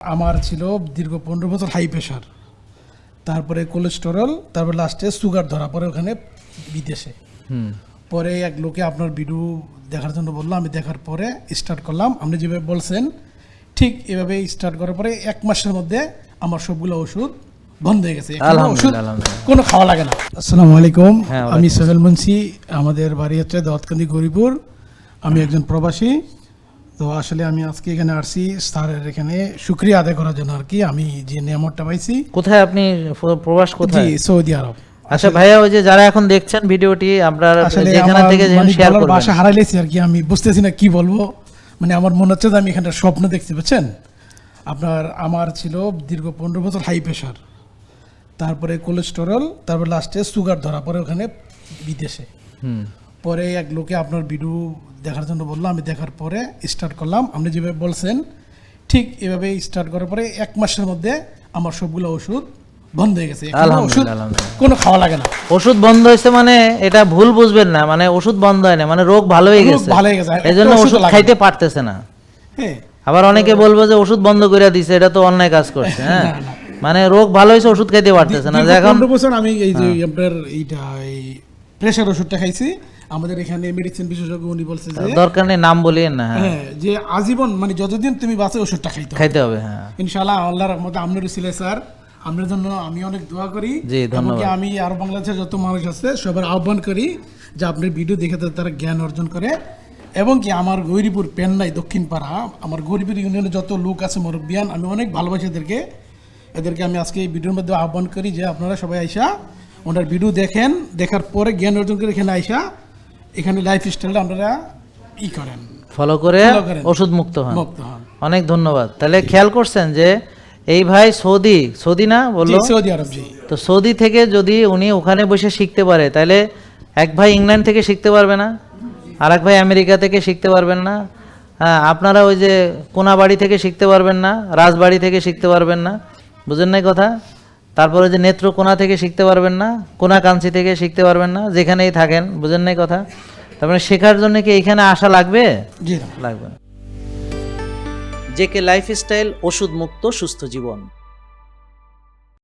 আমার ছিল দীর্ঘ পনেরো বছর হাই প্রেশার তারপরে কোলেস্টেরল তারপরে লাস্টে সুগার ধরা পরে ওখানে বিদেশে। পরে এক লোকে আপনার ভিডিও দেখার জন্য বলল আমি দেখার পরে স্টার্ট করলাম। আপনি যেভাবে বলছেন ঠিক এভাবে স্টার্ট করার পরে এক মাসের মধ্যে আমার সবগুলো ওষুধ বন্ধ হয়ে গেছে। ওষুধ কোনো খাওয়া লাগে না। আসসালামু আলাইকুম হ্যাঁ, আমি সোহেল মুন্সি আমাদের বাড়ি হচ্ছে দাওয়াতকান্দি গরিপুর আমি একজন প্রবাসী। তো আসলে আমি আজকে এখানে আসছি স্যারের এখানে শুক্রিয়া আদায় করার জন্য আর কি। আমি যে নিয়ামতটা পাইছি। কোথায় আপনি প্রবাস জি কোথায় সৌদি আরব। আচ্ছা ভাইয়া ওই যে যারা এখন দেখছেন ভিডিওটি আসলে যেখানে থেকে শেয়ার করবেন। ভাষা হারাইলেছি আর কি আমি বুঝতেছি না কি বলব। মানে আমার মনে হচ্ছে যে আমি এখানে স্বপ্ন দেখতে পাচ্ছেন আপনার আমার ছিল দীর্ঘ পনেরো বছর হাই প্রেশার তারপরে কোলেস্টেরল তারপরে লাস্টে সুগার ধরা পরে ওখানে বিদেশে। হুম। পরে এক লোকে আপনার ভিডিও দেখার জন্য বলল আমি দেখার পরে স্টার্ট করলাম। আপনি যেভাবে বলছেন ঠিক এভাবে স্টার্ট করার পরে এক মাসের মধ্যে আমার সবগুলো ওষুধ বন্ধ হয়ে গেছে। ওষুধ কোনো খাওয়া লাগে না। ওষুধ বন্ধ হয়েছে মানে এটা ভুল বুঝবেন না মানে ওষুধ বন্ধ হয় না মানে রোগ ভালো হয়ে গেছে। ভালো হয়ে গেছে, এই জন্য ওষুধ খাইতে পারতেছে না। হ্যাঁ। আবার অনেকে বলব যে ওষুধ বন্ধ করে দিছে এটা তো অন্যায় কাজ করছে হ্যাঁ? মানে রোগ ভালো হয়েছে ওষুধ খাইতে পারতেছে না। এখন বছর আমি এই যে আপনার এইটা এই প্রেশার ওষুধটা খাইছি। আমাদের এখানে মেডিসিন বিশেষজ্ঞ উনি বলছে যে দরকার নেই নাম বলিয়েন না হ্যাঁ। হ্যাঁ যে আজীবন মানে যতদিন তুমি বাঁচে ওষুধটা খাইতে হবে। খাইতে হবে হ্যাঁ। ইনশাআল্লাহ আল্লাহর রহমতে আপনার ছিলে স্যার আপনার জন্য আমি অনেক দোয়া করি। জি, ধন্যবাদ। আমি আর বাংলাদেশের যত মানুষ আছে সবার আহ্বান করি যে আপনার ভিডিও দেখে তারা জ্ঞান অর্জন করে। এবং কি আমার গৌরীপুর পেন্নাই দক্ষিণ পাড়া আমার গৌরীপুর ইউনিয়নে যত লোক আছে মুরব্বিয়ান আমি অনেক ভালোবাসি এদেরকে। এদেরকে আমি আজকে এই ভিডিওর মধ্যে আহ্বান করি যে আপনারা সবাই আইসা ওনার ভিডিও দেখেন দেখার পরে জ্ঞান অর্জন করে এখানে আইসা এখানে লাইফ স্টাইলটা আপনারা ই করেন। ফলো করে ওষুধ মুক্ত হন। অনেক ধন্যবাদ। তাহলে খেয়াল করছেন যে এই ভাই সৌদি সৌদি না বলল? Saudi Arab ji. তো সৌদি থেকে যদি উনি ওখানে বসে শিখতে পারে তাহলে এক ভাই ইংল্যান্ড থেকে শিখতে পারবে না? আর এক ভাই আমেরিকা থেকে শিখতে পারবেন না? হ্যাঁ আপনারা ওই যে কোনাবাড়ি থেকে শিখতে পারবেন না? রাজবাড়ি থেকে শিখতে পারবেন না? বুঝেন নাই কথা? তারপরে যে নেত্রকোনা থেকে শিখতে পারবেন না কোনা কাঞ্চি থেকে শিখতে পারবেন না যেখানেই থাকেন বুঝেন নাই কথা? তারপরে শেখার জন্য কি এইখানে আসা লাগবে? লাগবে জেকে লাইফস্টাইল ওষুধ মুক্ত সুস্থ জীবন।